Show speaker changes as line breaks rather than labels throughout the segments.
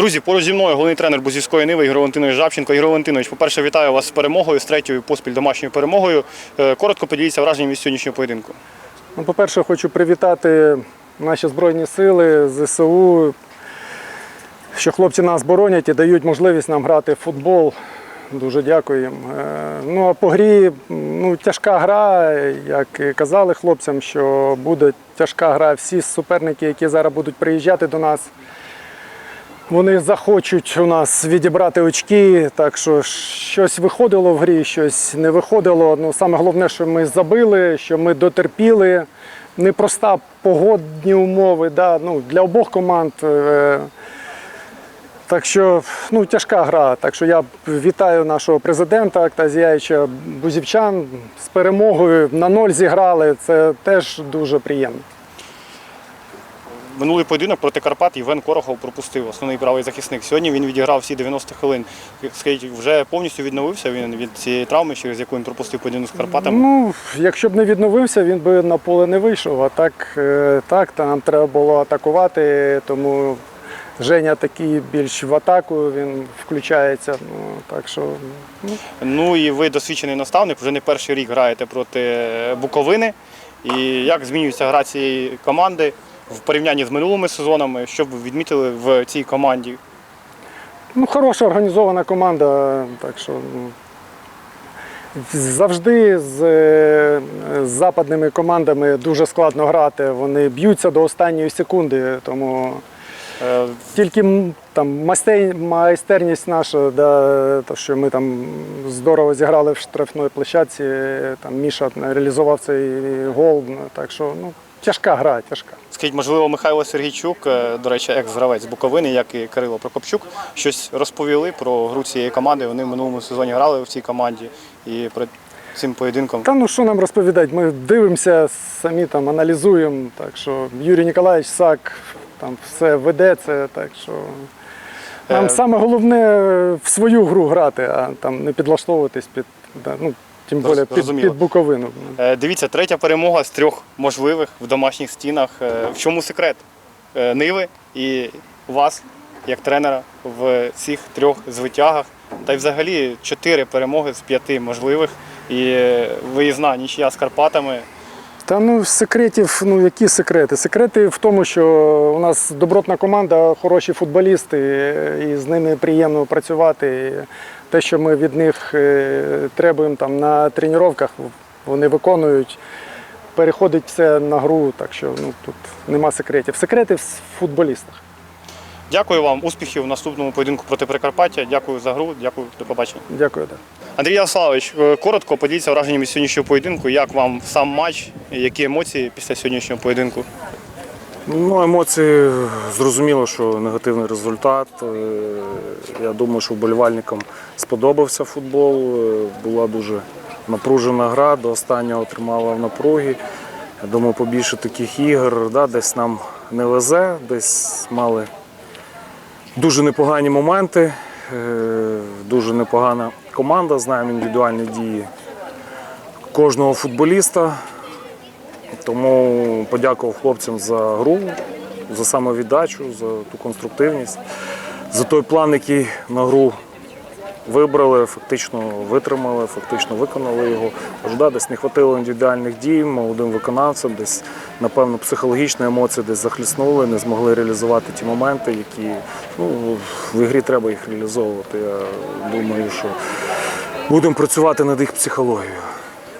Друзі, поруч зі мною головний тренер Бузівської Ниви Ігор Валентинович Жабченко. Ігор Валентинович, по-перше, вітаю вас з перемогою, з третьою поспіль домашньою перемогою. Е, Коротко поділіться враженням від сьогоднішнього поєдинку.
Ну, по-перше, хочу привітати наші Збройні Сили, ЗСУ, що хлопці нас боронять і дають можливість нам грати в футбол. Дуже дякую їм. Е, Ну а по грі ну, тяжка гра, як і казали хлопцям, що буде тяжка гра. Всі суперники, які зараз будуть приїжджати до нас, вони захочуть у нас відібрати очки. Так що щось виходило в грі, щось не виходило. Ну, саме головне, що ми забили, що ми дотерпіли. Непроста погодні умови да, ну, для обох команд. Е, так що ну, тяжка гра. Так що я вітаю нашого президента Актазіяча Бузівчан з перемогою. На ноль зіграли. Це теж дуже приємно.
Минулий поєдинок проти Карпат Євген Корохов пропустив основний правий захисник. Сьогодні він відіграв всі 90 хвилин. Скажіть, вже повністю відновився він від цієї травми, через яку він пропустив поєдинок з Карпатами.
Ну, якщо б не відновився, він би на поле не вийшов. А так, е, так та нам треба було атакувати, тому Женя такий більш в атаку він включається. Ну, так що ну,
Ну і ви досвідчений наставник, вже не перший рік граєте проти Буковини. І як змінюється гра цієї команди в порівнянні з минулими сезонами? Що б ви відмітили в цій команді?
Ну, хороша організована команда, так що ну, завжди з, е, з западними командами дуже складно грати. Вони б'ються до останньої секунди, тому
Е,
тільки там майстер- майстерність наша, да, то, що ми там здорово зіграли в штрафної площадці, там Міша реалізував цей гол. ну, Так що ну, тяжка гра, тяжка.
Скажіть, можливо, Михайло Сергійчук, е, до речі, екс-гравець з Буковини, як і Кирило Прокопчук, щось розповіли про гру цієї команди. Вони в минулому сезоні грали в цій команді і перед цим поєдинком.
Та ну що нам розповідати? Ми дивимося, самі там аналізуємо. Так що Юрій Ніколаєвич Сак там все веде це, так що. Нам
Е,
саме головне в свою гру грати, а там не підлаштовуватись під, да, ну, тим більше під, під Буковину.
Е, Дивіться, третя перемога з трьох можливих в домашніх стінах. Е, В чому секрет Е, Ниви і вас, як тренера, в цих трьох звитягах? Та й взагалі чотири перемоги з п'яти можливих. І е, виїзна нічия з Карпатами.
Та ну секретів, ну які секрети? Секрети в тому, що у нас добротна команда, хороші футболісти, і з ними приємно працювати. І те, що ми від них е, требуємо там на тренуваннях, вони виконують. Переходить все на гру, так що ну тут нема секретів. Секрети в футболістах.
Дякую вам, успіхів в наступному поєдинку проти Прикарпаття. Дякую за гру, дякую, до побачення.
Дякую. Да.
Андрій Ярославович, е, коротко поділіться враженнями сьогоднішнього поєдинку. Як вам сам матч? Які емоції після сьогоднішнього поєдинку?
Ну, емоції зрозуміло, що негативний результат. Е, Я думаю, що вболівальникам сподобався футбол. Е, Була дуже напружена гра, до останнього тримала в напругі. Я думаю, побільше таких ігор, да, десь нам не везе, десь мали дуже непогані моменти, дуже непогана команда, знаємо індивідуальні дії кожного футболіста. Тому подякував хлопцям за гру, за самовіддачу, за ту конструктивність, за той план, який на гру вибрали, фактично витримали, фактично виконали його. Тож, да, десь не вистачило індивідуальних дій молодим виконавцям, десь, напевно, психологічні емоції десь захліснули, не змогли реалізувати ті моменти, які ну, в ігрі треба їх реалізовувати. Я думаю, що будемо працювати над їх психологією.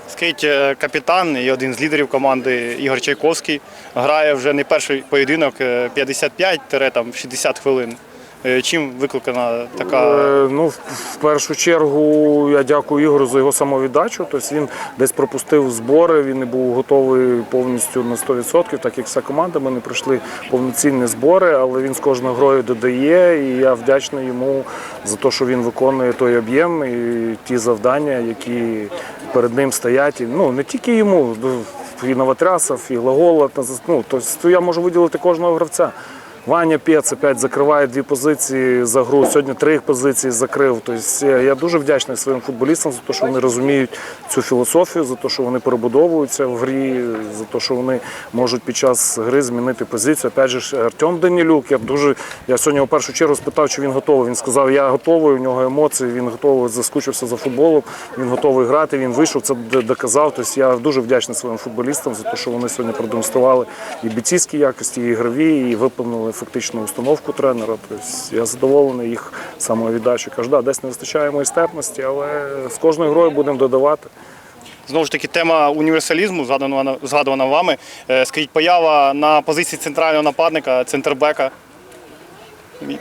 Скажіть, е, капітан і один з лідерів команди Ігор Чайковський грає вже не перший поєдинок е, 55-60 хвилин. Е, Чим викликана така
Е, Ну, в- першу чергу я дякую Ігору за його самовіддачу. Тобто він десь пропустив збори, він не був готовий повністю на 100%, так як вся команда. Ми не пройшли повноцінні збори, але він з кожною грою додає. І я вдячний йому за те, що він виконує той об'єм і ті завдання, які перед ним стоять. І, Ну, не тільки йому, і Новотрясов, і Глагола. Ну, тобто я можу виділити кожного гравця. Ваня Пєц опять закриває дві позиції за гру. Сьогодні три позиції закрив. Тобто я- я дуже вдячний своїм футболістам за те, що вони розуміють цю філософію, за те, що вони перебудовуються в грі, за те, що вони можуть під час гри змінити позицію. Опять же, Артем Данілюк, я дуже я сьогодні в першу чергу спитав, чи він готовий. Він сказав, я готовий, у нього емоції, він готовий, заскучився за футболом, він готовий грати, він вийшов, це доказав. Тобто я дуже вдячний своїм футболістам за те, що вони сьогодні продемонстрували і бійцівські якості, і ігрові, і виповнили фактично установку тренера. Тобто я задоволений їх самовіддачею. Кажу, да, десь не вистачає майстерності, але з кожною грою будемо додавати.
Знову ж таки, тема універсалізму, згадана, згадувана вами. Е, Скажіть, поява на позиції центрального нападника, центрбека.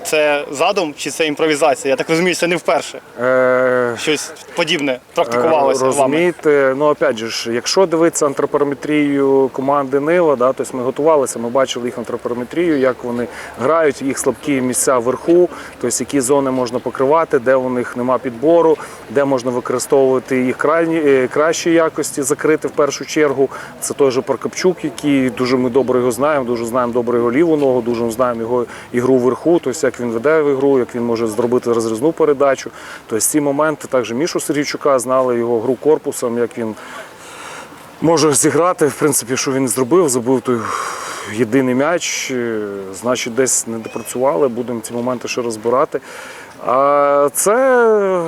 Це задум чи це імпровізація? Я так розумію, це не вперше.
Е,
Щось подібне практикувалося вами.
Розумієте, ну опять же ж, якщо дивитися антропометрію команди Нива, да, тобто ми готувалися, ми бачили їх антропометрію, як вони грають, їх слабкі місця вверху, тобто які зони можна покривати, де у них нема підбору, де можна використовувати їх крайні, е, кращі якості, закрити в першу чергу. Це той же Прокопчук, який дуже ми добре його знаємо, дуже знаємо добре його ліву ногу, дуже знаємо його ігру вверху, тобто як він веде в ігру, як він може зробити розрізну передачу. Тобто ці моменти також Мішу Сергійчука знали його гру корпусом, як він може зіграти, в принципі, що він зробив, забив той єдиний м'яч, е, значить, десь не допрацювали, будемо ці моменти ще розбирати. А це,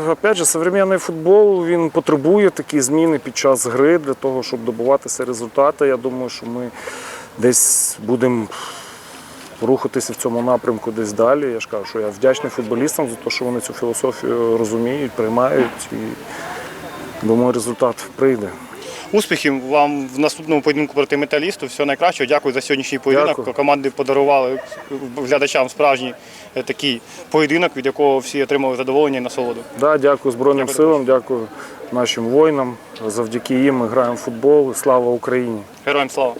опять же, современний футбол, він потребує такі зміни під час гри для того, щоб добуватися результати. Я думаю, що ми десь будемо рухатися в цьому напрямку десь далі. Я ж кажу, що я вдячний футболістам за те, що вони цю філософію розуміють, приймають і думаю, результат прийде.
Успіхів вам в наступному поєдинку проти металісту. Всього найкращого. Дякую за сьогоднішній поєдинок.
Дякую.
Команди подарували глядачам справжній е, такий поєдинок, від якого всі отримали задоволення і насолоду.
Да, дякую Збройним силам, дякую нашим воїнам. Завдяки їм ми граємо в футбол. Слава Україні!
Героям слава!